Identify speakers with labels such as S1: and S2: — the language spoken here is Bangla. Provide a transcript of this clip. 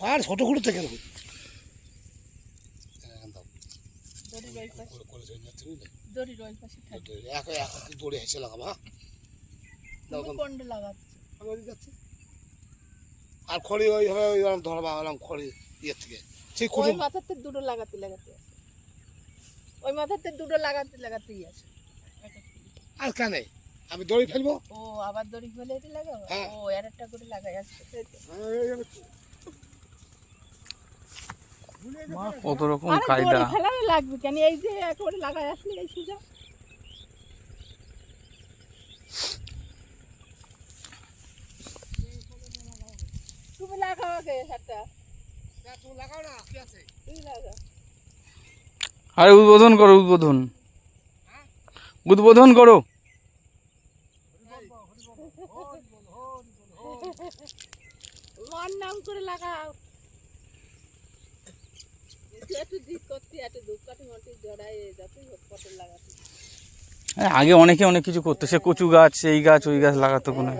S1: আর থেকে
S2: ওই পাশে
S1: এক এক দৌড়ে হেসে লাগাবো হ্যাঁ আর খড়ি ওইভাবে ওই ধরবা হলাম খড়ি ইয়ের থেকে। সেই
S2: ওই
S1: কুটুম
S2: মাথাতে দুটো লাগাতে লাগাতে ওই মাথাতে দুটো লাগাতে লাগাতেই আসে।
S1: আর কেন? আমি দড়ি ফেলব?
S2: ও আবার দড়ি ফেলে এটা লাগাবো?
S1: হ্যাঁ।
S2: ও এর একটা করে লাগাই আসছে। তো?
S3: কত রকম কায়দা।
S2: ফেলানো লাগবে কেন? এই যে একেবারে লাগাই আসলে এই সুযোগ তুমি লাগাও আগে একটা
S1: তুমি লাগাও না কি আছে?
S2: তুমি লাগাও।
S3: আরে উদ্বোধন করো উদ্বোধন। উদ্বোধন করো।
S2: মার নাম করে লাগাও।
S3: আগে অনেকে অনেক কিছু করতো সে কচু গাছ এই গাছ ওই গাছ লাগাতো কোনো।